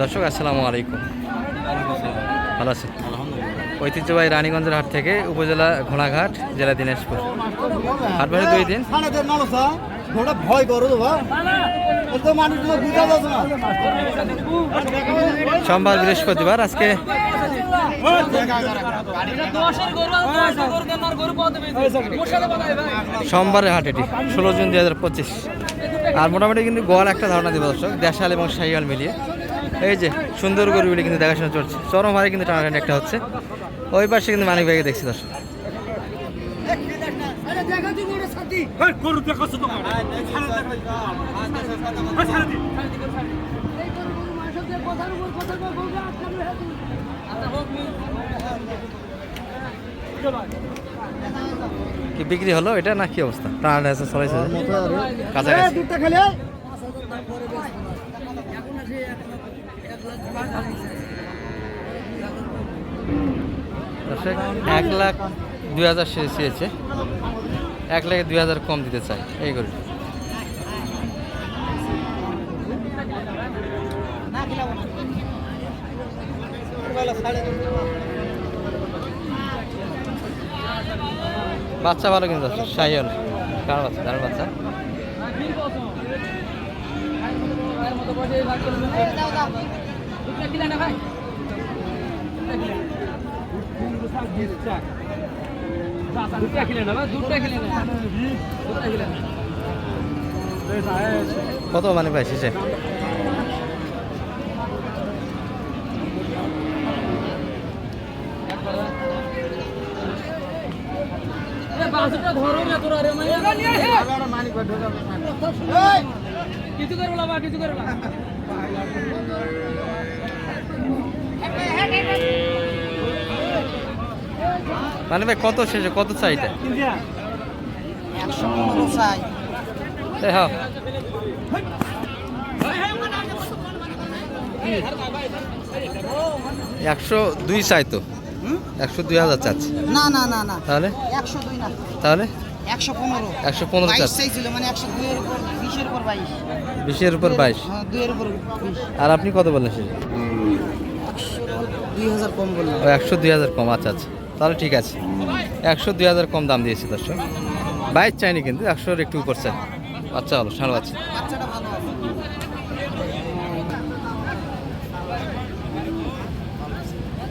দর্শক আসসালামু আলাইকুম। ভালো আছেন? ঐতিহ্যবাহী রানীগঞ্জের হাট থেকে উপজেলা ঘোড়াঘাট জেলা দিনাজপুর। হাট বসে দুই দিন। সোমবার বৃহস্পতিবার আজকে সোমবারের হাট এটি ষোলো জুন দুই হাজার পঁচিশ। আর মোটামুটি কিন্তু গোয়াল একটা ধারণা দেবে দর্শক দেশাল এবং শাহিয়াল মিলিয়ে। এই যে সুন্দর গরুগুলি কিন্তু দেখাশোনা চলছে। চরম হারে কিন্তু টানাটানি একটা হচ্ছে। ওই পাশে কিন্তু মানিক ভাইকে দেখছি দর্শক। কি বিক্রি হলো এটা না কি অবস্থা? আছে চলাইছে। কাছাকাছি দুধটা খেলে দর্শক, এক লাখ দুই হাজার সে চেয়েছে। এক লাখে দুই হাজার কম দিতে চাই এই করে বাচ্চা ভালো কিন্তু সাইল কার বাচ্চা কার বাচ্চা। কত মানে পাই শেষে? বাসুটা ধরো না তোরা রে মাইয়া। কিছু করব কিছু করব মানে ভাই কত শেষে? কত চাই একশো হ্যাঁ দুই চাই তো একশো দুই হাজার চাচ্ছে। না না না না। তাহলে? একশো দুই না। তাহলে? একশো পনেরো। একশো পনেরো বাইশ চাচ্ছে। চাইছিল মানে একশো দুইয়ের উপর বিশের উপর বাইশ। বিশের উপর বাইশ। হ্যাঁ দুইয়ের উপর বিশ। আর আপনি কত বললেন সে ও একশো দুই হাজার কম আচ্ছা আচ্ছা। তাহলে ঠিক আছে। একশো দুই হাজার কম দাম দিয়েছি দর্শক। বাইশ চাইনি কিন্তু একশোর একটু উপর চাই। বাচ্চা হলো ষাঁড় বাচ্চা আছে।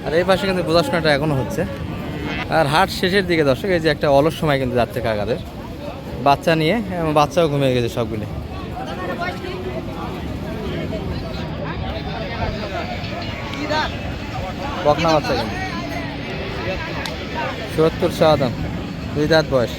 আর এই পাশে কিন্তু বোঝাশোনাটা এখনও হচ্ছে। আর হাট শেষের দিকে দর্শক এই যে একটা অলস সময় কিন্তু যাচ্ছে কাকাদের। বাচ্চা নিয়ে বাচ্চাও ঘুমিয়ে গেছে সবগুলি। বকনা বাচ্চা কিন্তু। সত্তর সাদাম দুই বয়স।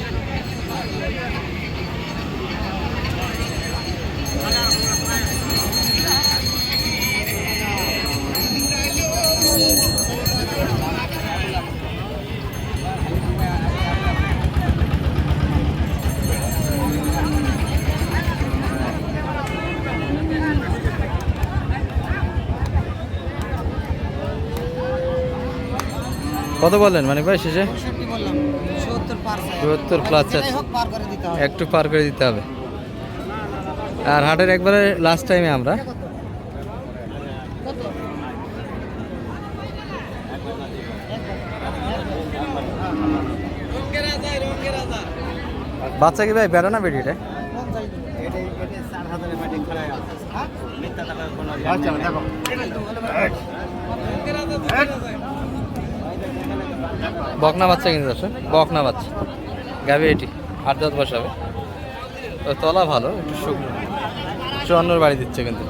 কত বললেন মানে ভাই শেষে? সত্তর প্লাস যাই হোক পার করে দিতে হবে। একটু পার করে দিতে হবে। আর হাটের একবারে লাস্ট টাইমে আমরা। বাচ্চা কি ভাই বেড়ো না বেটি এটা? বকনা বাচ্চা কিন্তু আছে, বকনা বাচ্চা। গাবি এটি আট দশ বসাবে। তো তলা ভালো, একটু শুকনো। চুয়ান্নর বাড়ি দিচ্ছে কিন্তু।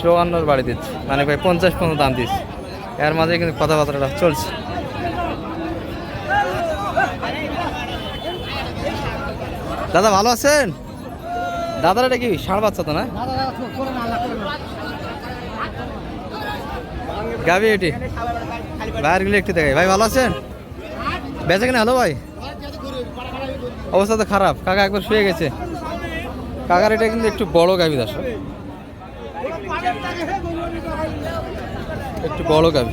চুয়ান্নর বাড়ি দিচ্ছে। মানে ভাই পঞ্চাশ পনেরো দাম দিচ্ছে। এর মাঝে কিন্তু কথাবার্তাটা চলছে। দাদা ভালো আছেন? দাদার এটা কি, ষাঁড় বাচ্চা তো না? গাবি এটি। বাইরগুলো একটু দেখাই। ভাই, ভালো আছেন? বেঁচে কিনা হ্যালো ভাই? অবস্থা তো খারাপ। কাকা একবার শুয়ে গেছে। কাকার এটা কিন্তু একটু বড় গাবি দাস একটু বড় গাবি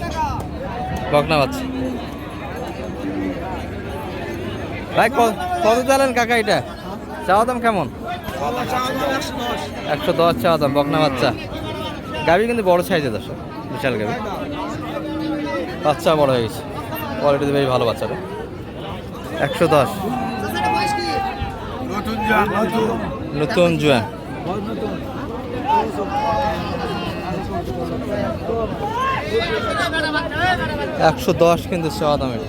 বকনা বাচ্চা। ভাই কত চালেন কাকা এটা? চাওয়া দাম কেমন? একশো দশ চাওয়া দাম, বকনা বাচ্চা। গাবি কিন্তু বড় সাইজে দর্শক, বিশাল গাবি বাচ্চা বড় হয়ে গেছে। কোয়ালিটি বেশ ভালো বাচ্চাটা একশো দশ। নতুন জুয়ান একশো দশ কিন্তু চাওয়া দামের।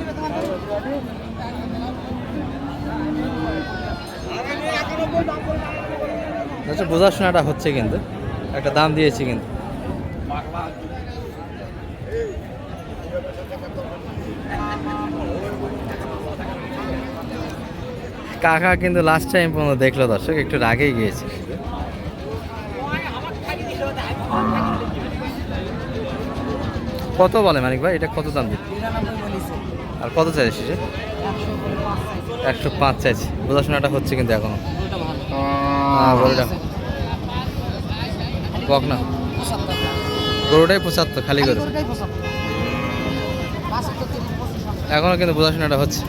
নিবে তোমার আচ্ছা বোঝাশোনাটা হচ্ছে কিন্তু। একটা দাম দিয়েছি কিন্তু। কাকা কিন্তু লাস্ট টাইম পর্যন্ত দেখল দর্শক, একটু রাগেই গিয়েছে। কত বলে মানিক ভাই? এটা কত দাম দিচ্ছে? আর কত চাইছি রে? একশো পাঁচ চাইছি। বোঝাশোনাটা হচ্ছে কিন্তু এখনও। গরুটা। বক না। গরুটাই পঁচাত্তর খালি গরু। এখনও কিন্তু বোঝাশোনাটা হচ্ছে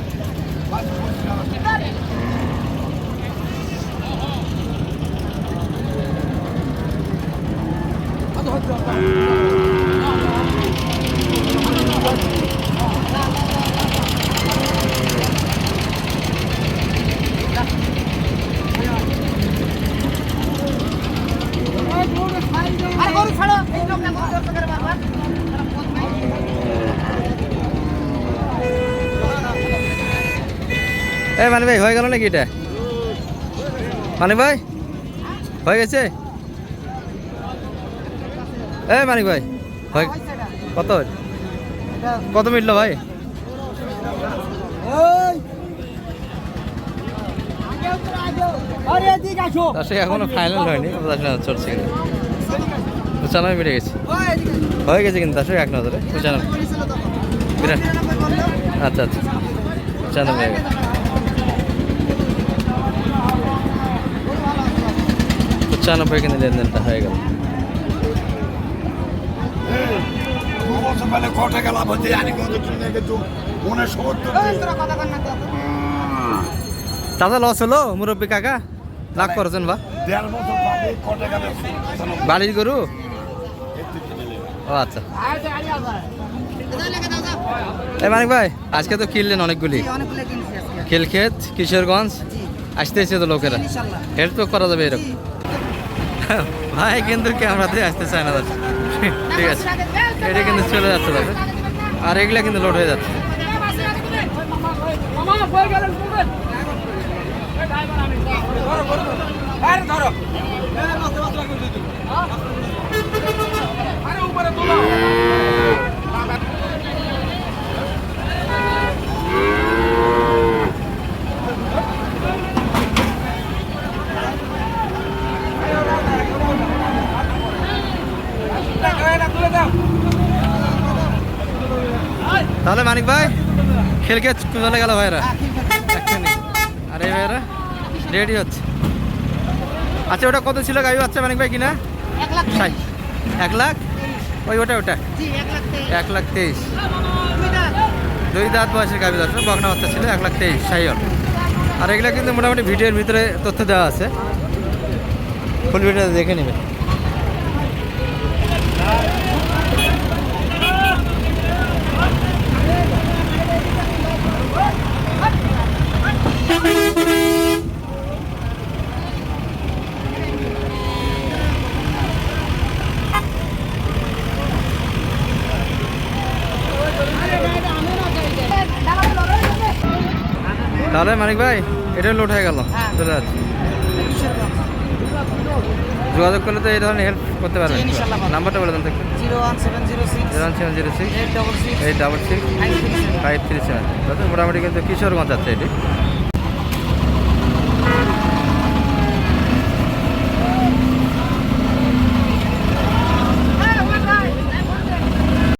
আর গরু ছাড়ো এই লোকটা গরু ধরতে পারে বারবার এই মানে ভাই, হয়ে গেল নাকি এটা? মানে ভাই, হয়ে গেছে? এই মানিক ভাই কত? কত মিটলো ভাই? এখনও ফাইনাল হয়নি। চলছে পঁচানব্বই মিটে গেছে। হয়ে গেছে কিন্তু দর্শক, এক নজরে? পঁচানব্বই। আচ্ছা আচ্ছা। পঁচানব্বই হয়ে গেছে পঁচানব্বই কিন্তু লেনদেনটা হয়ে গেল। চাচা লস হলো মুরব্বী কাকা? লাভ করছেন বা? বাড়ির গরু? ও আচ্ছা। এ মানিক ভাই আজকে তো কিনলেন অনেকগুলি। অনেকগুলো কিনছি আজকে। খিলক্ষেত কিশোরগঞ্জ জি। আসতেছে তো লোকেরা। হেল্প তো করা যাবে এরকম। ভাই কিন্তু ক্যামেরাতে আসতে চায় না দাদা। ঠিক আছে। এটা কিন্তু চলে যাচ্ছে দাদা। আর এগুলা কিন্তু লোড হয়ে যাচ্ছে। ধরো। তাহলে মানিক ভাই খেলকে চলে গেল ভাইরা। আর ভাইরা রেডি হচ্ছে। আচ্ছা ওটা কত ছিল গাড়ি বাচ্চা মানিক ভাই কিনা? এক লাখ ষাট। এক লাখ? ওই ওটা ওটা? এক লাখ তেইশ। দুই দাঁত। বয়সের গাভী দর্শক বকনা বাচ্চা ছিল এক লাখ তেইশ সাইল আর এগুলো কিন্তু মোটামুটি ভিডিওর ভিতরে তথ্য দেওয়া আছে। ফুল ভিডিও দেখে নেবে তাহলে মানিক ভাই এটা লোড হয়ে গেল। হ্যাঁ। চলে যাচ্ছে। যোগাযোগ করলে তো এই ধরনের হেল্প করতে পারবেন। নাম্বারটা বলে দেন তো zero one seven zero six zero one seven zero six eight double six eight double six five three seven. Five three seven. মোটামুটি কিন্তু কিশোরগঞ্জ আছে এটি।